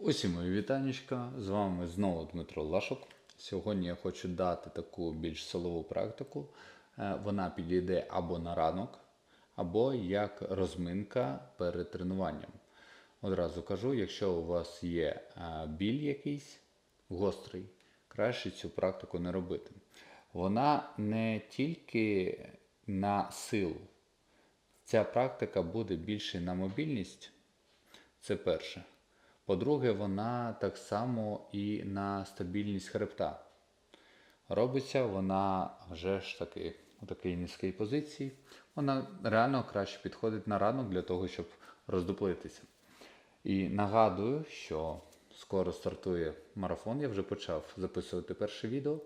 Усім мої вітанечка, з вами знову Дмитро Лашок. Сьогодні я хочу дати таку більш силову практику. Е, Вона підійде або на ранок, або як розминка перед тренуванням. Одразу кажу, якщо у вас є е, біль якийсь гострий, краще цю практику не робити. Вона не тільки на силу. Ця практика буде більше на мобільність. Це перше. По-друге, вона так само і на стабільність хребта. Робиться вона вже ж таки у такій низькій позиції. Вона реально краще підходить на ранок для того, щоб роздуплитися. І нагадую, що скоро стартує марафон. Я вже почав записувати перше відео.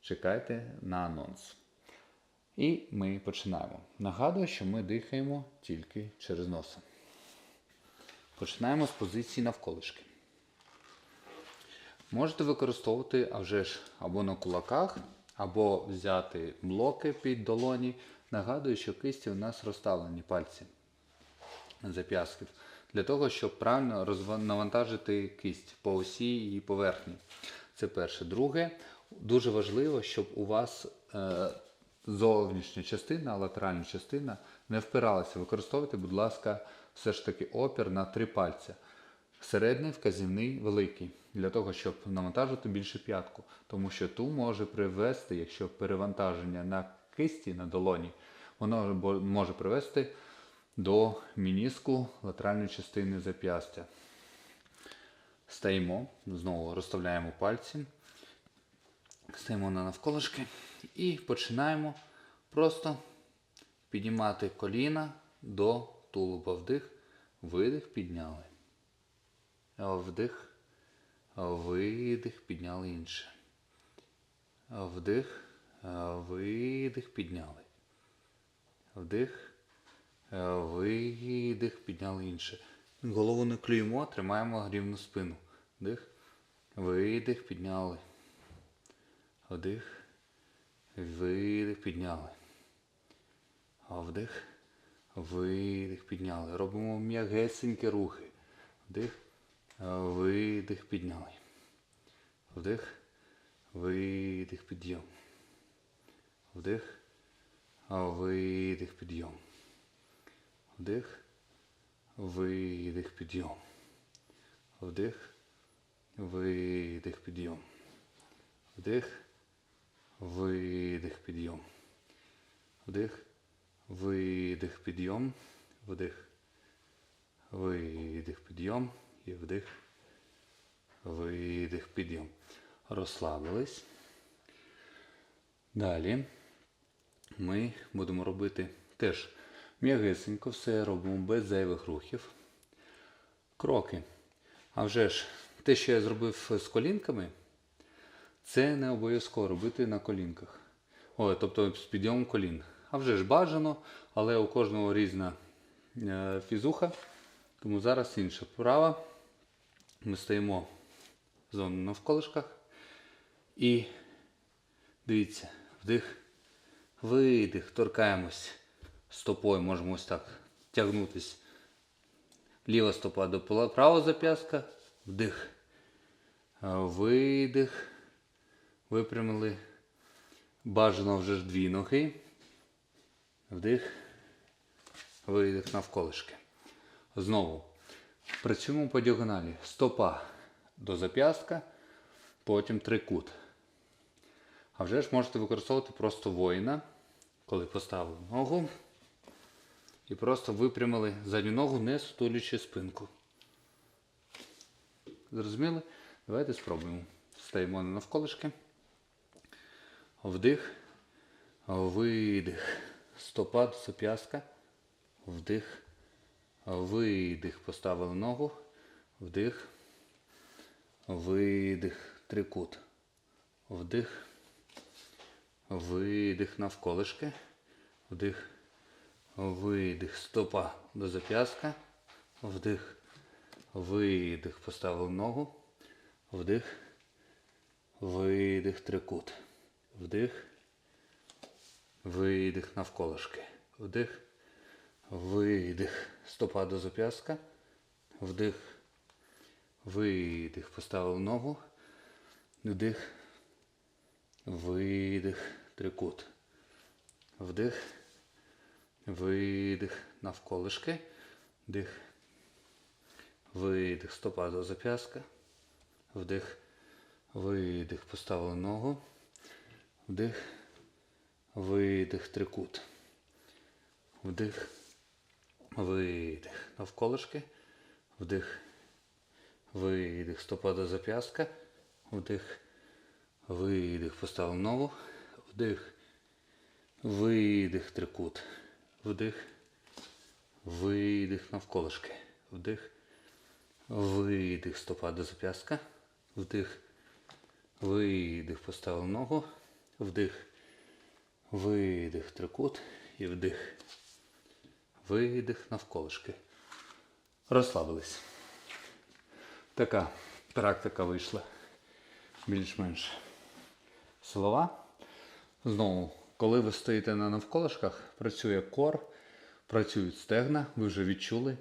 Чекайте на анонс. І ми починаємо. Нагадую, що ми дихаємо тільки через носа. Починаємо з позиції навколишки. Можете використовувати а вже ж або на кулаках, або взяти блоки під долоні. Нагадую, що кисті у нас розставлені пальці зап'ястків. Для того, щоб правильно навантажити кисть по осі її поверхні. Це перше. Друге, дуже важливо, щоб у вас е, зовнішня частина, латеральна частина не впиралася. Використовуйте, будь ласка, все ж таки опір на три пальця. Середній, вказівний, великий, для того, щоб навантажити більше п'ятку. Тому що ту може привести, якщо перевантаження на кисті на долоні, воно може привести до мініску латеральної частини зап'ястя. Стаємо, знову розставляємо пальці, стаємо на навколишки і починаємо просто піднімати коліна до тулуба. Вдих, видих, підняли. Вдих, видих, підняли інше. Вдих, видих, підняли. Вдих, видих, підняли інше. Голову не клюємо, тримаємо рівну спину. Вдих, видих, підняли. Вдих, видих, підняли. Вдих, видих, підняли. Робимо м'ягесенькі рухи. Вдих, видих, підняли. Вдих, видих, підйом. Вдих, видих, підйом. Вдих, видих, підйом. Вдих, видих, підйом. Вдих, видих, підйом. Вдих, видих, підйом. Вдих, видих, підйом. І вдих, видих, підйом. Розслабились. Далі ми будемо робити теж м'ягесенько, все робимо без зайвих рухів. Кроки. А вже ж, те, що я зробив з колінками, це не обов'язково робити на колінках. Ой, тобто з підйомом колін. А вже ж бажано, але у кожного різна е, фізуха. Тому зараз інша вправа. Ми стоїмо в зону навколишках. І дивіться, вдих, видих, торкаємось стопою, можемо ось так тягнутись. Ліва стопа до правого зап'ястка, вдих. Видих. Випрямили. Бажано вже ж дві ноги. Вдих. Видих навколишки. Знову. Працюємо по діагоналі. Стопа до зап'ястка, потім трикут. А вже ж можете використовувати просто воїна, коли поставили ногу. І просто випрямили задню ногу, не стулюючи спинку. Зрозуміли? Давайте спробуємо. Стаємо на навколишки. Вдих. Видих. Стопа до зап'ястка. Вдих. Видих. Поставили ногу. Вдих. Видих. Трикут. Вдих. Видих навколишки. Вдих. Видих. Стопа до зап'ястка. Вдих. Видих. Поставив ногу. Вдих. Видих. Трикут. Вдих. Видих навколишки. Вдих. Видих. Стопа до зап'ястка. Вдих. видих. Поставили ногу. Вдих. Видих. Трикут. Вдих. Видих. Навколишки. Вдих. Видих. Стопа до зап'яска. Вдих. Видих. Поставили ногу. Вдих. Видих. Трикут. Вдих. Видих. Навколишки. Вдих. Видих. Стопа до зап'яска. Вдих. Видих. Поставив ногу. Вдих. Видих. Трикут. Вдих. Видих навколишки. Вдих. Видих. Стопа до зап'яска. Вдих. Видих. Поставив ногу. Вдих. Видих. Трикут. І вдих. Видих навколишки. Розслабились. Така практика вийшла. Більш-менш силова. Знову, коли ви стоїте на навколишках, працює кор, працюють стегна, ви вже відчули.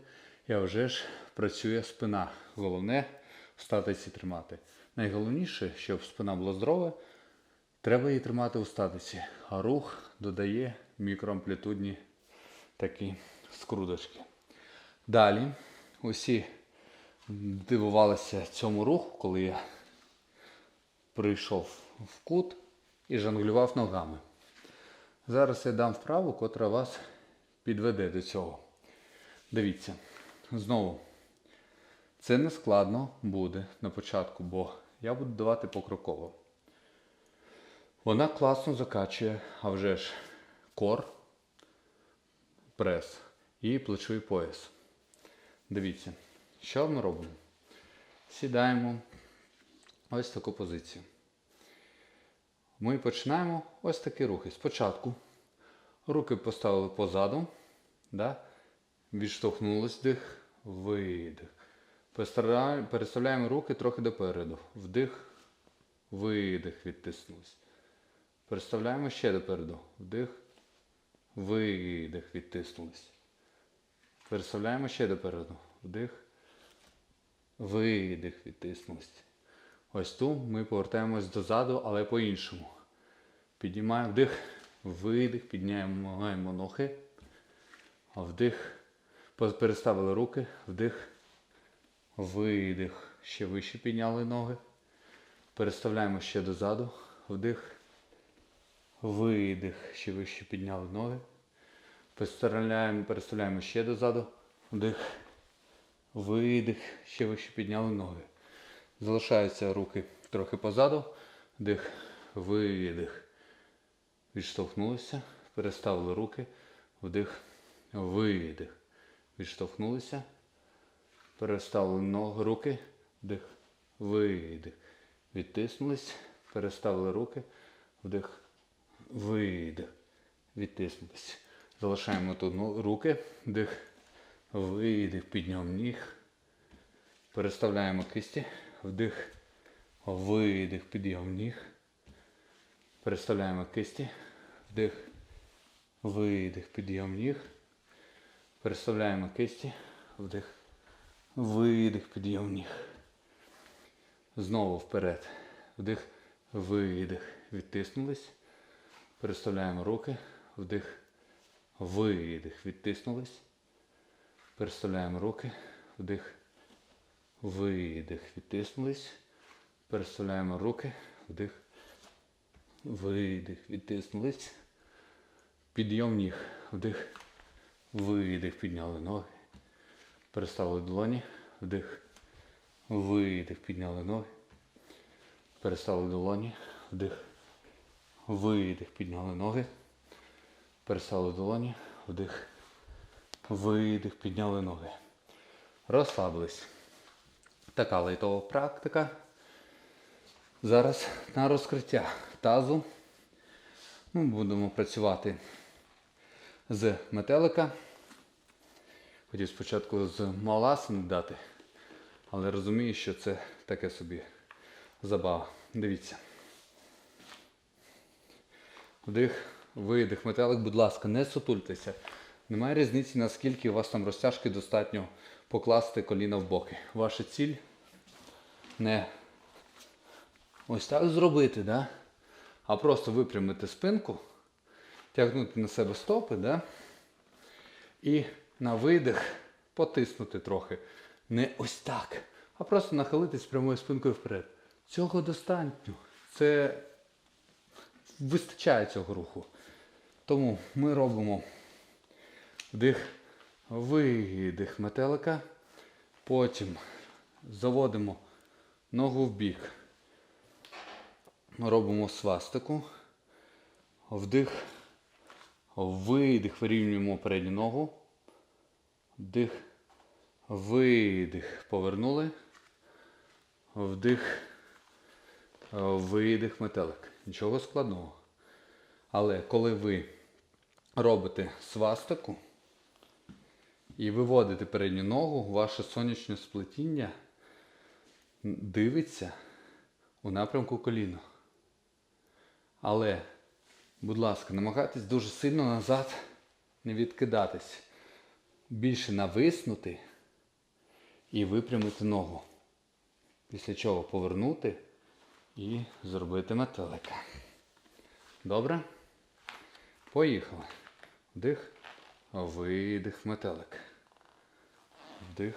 А вже ж працює спина. Головне в статиці тримати. Найголовніше, щоб спина була здорова, треба її тримати у статиці. А рух додає мікроамплітудні такі скрудочки. Далі усі дивувалися цьому руху, коли я прийшов в кут і жонглював ногами. Зараз я дам вправу, котра вас підведе до цього. Дивіться, знову, це не складно буде на початку, бо я буду давати покроково. Вона класно закачує, а вже ж кор, прес і плечовий пояс. Дивіться, що ми робимо? Сідаємо ось таку позицію. Ми починаємо ось такі рухи. Спочатку руки поставили позаду, да? відштовхнулись вдих, видих. Переставляємо руки трохи допереду. Вдих, видих, відтиснулись. Переставляємо ще допереду. Вдих, видих, відтиснулись. Переставляємо ще допереду. Вдих, видих, відтиснулись. Ось тут ми повертаємось дозаду, але по-іншому. Піднімаємо вдих, видих, піднімаємо ноги. Вдих. Переставили руки, вдих, видих. Ще вище підняли ноги. Переставляємо ще дозаду. Вдих. Видих. Ще вище підняли ноги. Переставляємо, переставляємо ще дозаду. Вдих. Видих. Ще вище підняли ноги. Залишаються руки трохи позаду. Вдих. Видих. Відштовхнулися. Переставили руки. Вдих. Видих. Відштовхнулися. Переставили ноги, руки. Вдих. Видих. Відтиснулись. Переставили руки. Вдих. Видих. Відтиснулись. Залишаємо тут руки. Вдих. Видих. Підняв ніг. Переставляємо кисті. Вдих. Видих. Підйом ніг. Переставляємо кисті. Вдих. Видих. Підйом ніг. Переставляємо кисті. Вдих. Видих. Підйом ніг. Знову вперед. Вдих. Видих. Відтиснулись. Переставляємо руки. Вдих. Видих. Відтиснулись. Переставляємо руки. Вдих. Видих. Відтиснулись. Переставляємо руки. Вдих. Видих. Відтиснулись. Підйом ніг. Вдих. Видих. Підняли ноги. Переставили долоні. Вдих. Видих. Підняли ноги. Переставили долоні. Вдих. Видих. Підняли ноги. Переставили долоні. Вдих. Видих. Підняли ноги. Розслабились. Така лайтова практика. Зараз на розкриття тазу. Ми будемо працювати з метелика. Хотів спочатку з маласин дати, але розумію, що це таке собі забава. Дивіться. Вдих, видих, метелик, будь ласка, не сутультеся. Немає різниці, наскільки у вас там розтяжки достатньо покласти коліна в боки. Ваша ціль не ось так зробити, да? а просто випрямити спинку, тягнути на себе стопи, да? і на видих потиснути трохи. Не ось так, а просто нахилитись прямою спинкою вперед. Цього достатньо. Це вистачає цього руху. Тому ми робимо вдих, видих метелика. Потім заводимо ногу в бік. Робимо свастику. Вдих, видих, вирівнюємо передню ногу. Вдих, видих, повернули. Вдих, видих, метелик. Нічого складного. Але коли ви робите свастику і виводите передню ногу, ваше сонячне сплетіння дивиться у напрямку коліна. Але, будь ласка, намагайтесь дуже сильно назад не відкидатись. Більше нависнути і випрямити ногу. Після чого повернути і зробити метелика. Добре? Поїхали. Вдих, видих, метелик. Вдих,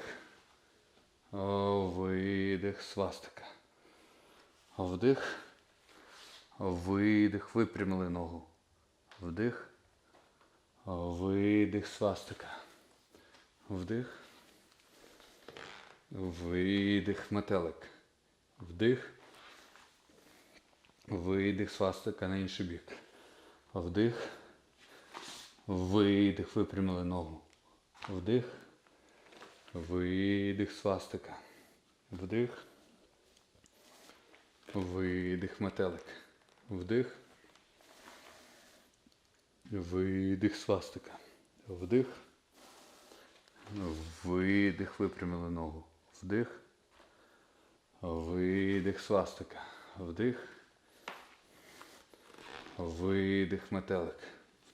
видих, свастика. Вдих, видих, випрямили ногу. Вдих, видих, свастика. Вдих, видих, метелик. Вдих, видих, свастика на інший бік. Вдих, видих, випрямили ногу. Вдих, видих, свастика. Вдих, видих, метелик. Вдих, видих, свастика. Вдих, видих, випрямили ногу. Вдих, видих, свастика. Вдих, видих, метелик.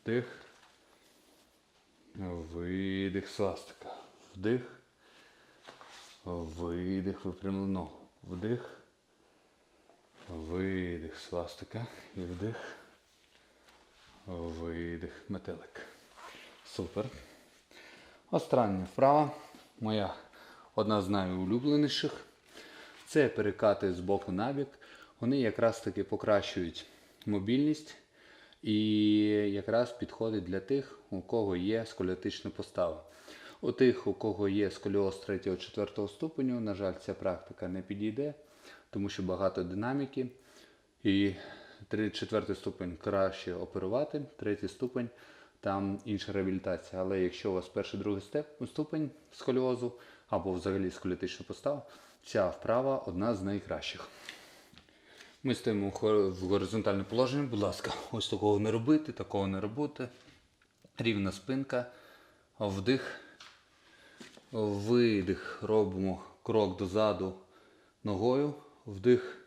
Вдих, видих, свастика. Вдих, видих, випрямили ногу. Вдих, видих, свастика. І вдих, видих, метелик. Супер. Остання вправа, моя одна з найулюбленіших. Це перекати з боку на бік. Вони якраз таки покращують мобільність і якраз підходить для тих, у кого є сколіотична постава. У тих, у кого є сколіоз 3-4 ступеню, на жаль, ця практика не підійде, тому що багато динаміки. І 3-4 ступень краще оперувати, третій ступень там інша реабілітація. Але якщо у вас перший другий ступень сколіозу або взагалі сколіотична постава, ця вправа одна з найкращих. Ми стоїмо в горизонтальне положення, будь ласка, ось такого не робити, такого не робити. Рівна спинка, вдих, видих, робимо крок дозаду ногою, вдих,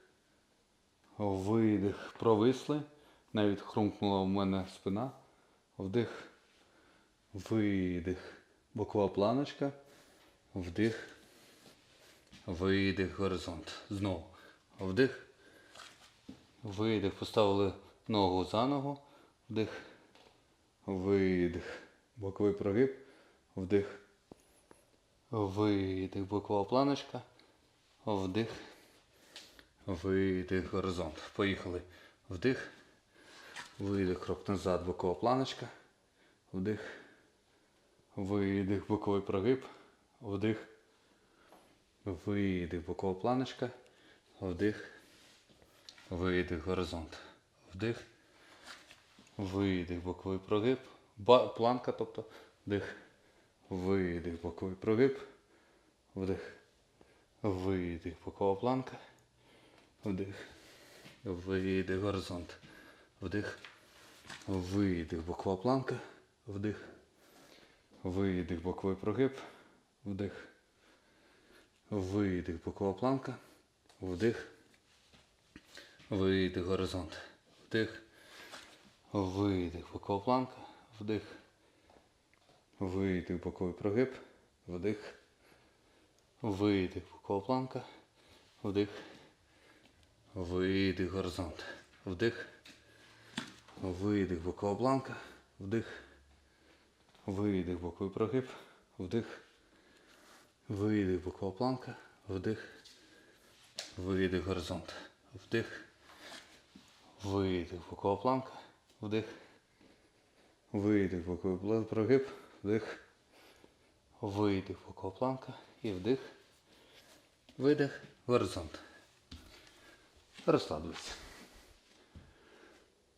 видих, провисли. Навіть хрумкнула в мене спина. Вдих, видих, бокова планочка, вдих, видих, горизонт. Знову. Вдих. Видих. Поставили ногу за ногу. Вдих. Видих. Боковий прогиб. Вдих. Видих. Бокова планочка. Вдих. Видих. Горизонт. Поїхали. Вдих. Видих. Крок назад. Бокова планочка. Вдих. Видих. Боковий прогиб. Вдих. Видих. Бокова планочка. Вдих. Видих, горизонт. Вдих. Видих, боковий прогиб. Ба- планка, тобто вдих. Видих, боковий прогиб. Вдих. Видих, бокова планка. Вдих. Видих, горизонт. Вдих. Видих, бокова планка. Вдих. Видих, боковий прогиб. Вдих. Видих, бокова планка. Вдих. Видих, горизонт. Вдих. Видих, бокова планка. Вдих. Видих, боковий прогиб. Вдих. Видих, бокова планка. вдих, видих, горизонт, вдих, видих, бокова планка, вдих, видих, боковий прогиб, вдих, видих, бокова планка, вдих, видих, горизонт, вдих, видих, бокова планка, вдих, видих, боковий прогиб, вдих, видих, бокова планка і вдих. Видих, горизонт. Розслабилися.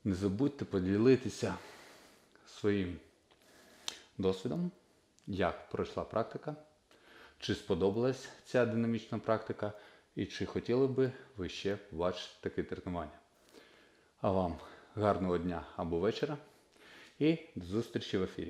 Не забудьте поділитися своїм досвідом, як пройшла практика, чи сподобалась ця динамічна практика, і чи хотіли би ви ще побачити таке тренування. А вам гарного дня або вечора і до зустрічі в ефірі.